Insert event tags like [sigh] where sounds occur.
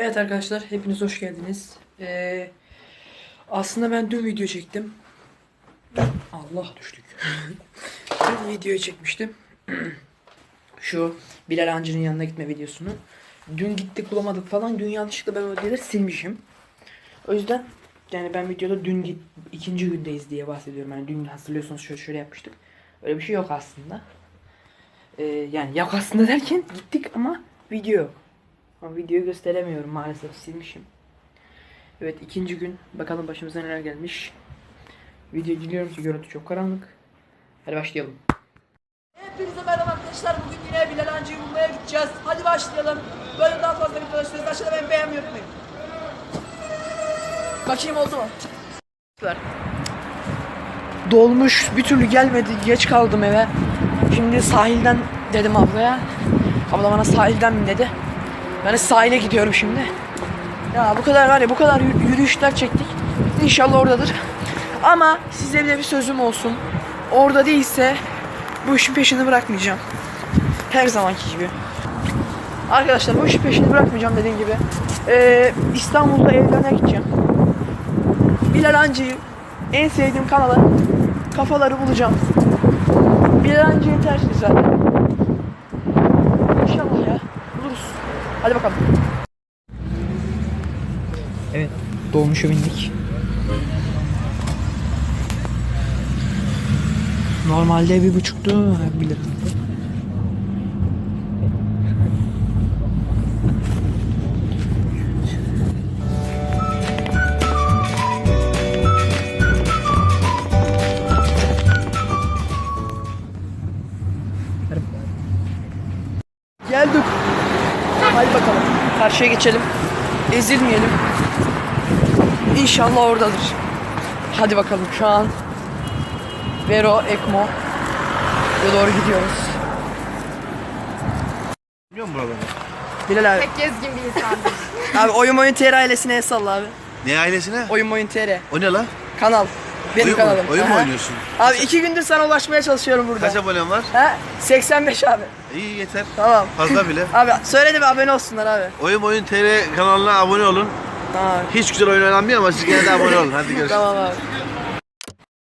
Evet arkadaşlar hepiniz hoş geldiniz. Ee, aslında ben dün video çektim. Allah düştük. [laughs] dün video çekmiştim. [clears throat] Şu Bilal Hancı'nın yanına gitme videosunu. Dün gittik bulamadık falan. Dün yanlışlıkla ben o silmişim. O yüzden yani ben videoda dün git ikinci gündeyiz diye bahsediyorum. Yani dün hatırlıyorsunuz şöyle şöyle yapmıştık. Öyle bir şey yok aslında. Ee, yani yok aslında derken gittik ama video. Ama videoyu gösteremiyorum maalesef silmişim. Evet ikinci gün. Bakalım başımıza neler gelmiş. Video diliyorum ki görüntü çok karanlık. Hadi başlayalım. Hepinize merhaba arkadaşlar. Bugün yine Bilal Hancı'yı bulmaya gideceğiz. Hadi başlayalım. Böyle daha fazla video ulaştırırız. Aşağıda ben beğenmeyi unutmayın. Bakayım oldu mu? Süper. Dolmuş bir türlü gelmedi. Geç kaldım eve. Şimdi sahilden dedim ablaya. Abla bana sahilden mi dedi. De sahile gidiyorum şimdi. Ya bu kadar var ya bu kadar yürü- yürüyüşler çektik. İnşallah oradadır. Ama size bir de bir sözüm olsun. Orada değilse bu işin peşini bırakmayacağım. Her zamanki gibi. Arkadaşlar bu işin peşini bırakmayacağım dediğim gibi. Ee, İstanbul'da evlerine gideceğim. Bilal Hancı'yı en sevdiğim kanala kafaları bulacağım. Bilal Hancı'yı tercih zaten. İnşallah ya. Buluruz. Hadi bakalım. Evet. Dolmuşa bindik. Normalde bir buçuktu. Bir lira. Geldik. Hadi bakalım. Karşıya geçelim. Ezilmeyelim. İnşallah oradadır. Hadi bakalım şu an Vero Ekmo ve doğru gidiyoruz. Biliyor musun buraları? Bilal abi. Pek gezgin bir insandır. Abi Oyun Oyun TR ailesine el salla abi. Ne ailesine? Oyun Oyun TR. O ne lan? Kanal. Benim oyun mu? kanalım. Oyun mu oynuyorsun? Abi iki gündür sana ulaşmaya çalışıyorum burada. Kaç abonen var? Ha? 85 abi. İyi yeter. Tamam. Fazla bile. [laughs] Abi söyle de bir abone olsunlar abi. Oyun Oyun TR kanalına abone olun. Tamam. Hiç güzel oyun oynanmıyor ama siz gene de abone olun. Hadi görüşürüz. [laughs] Tamam abi.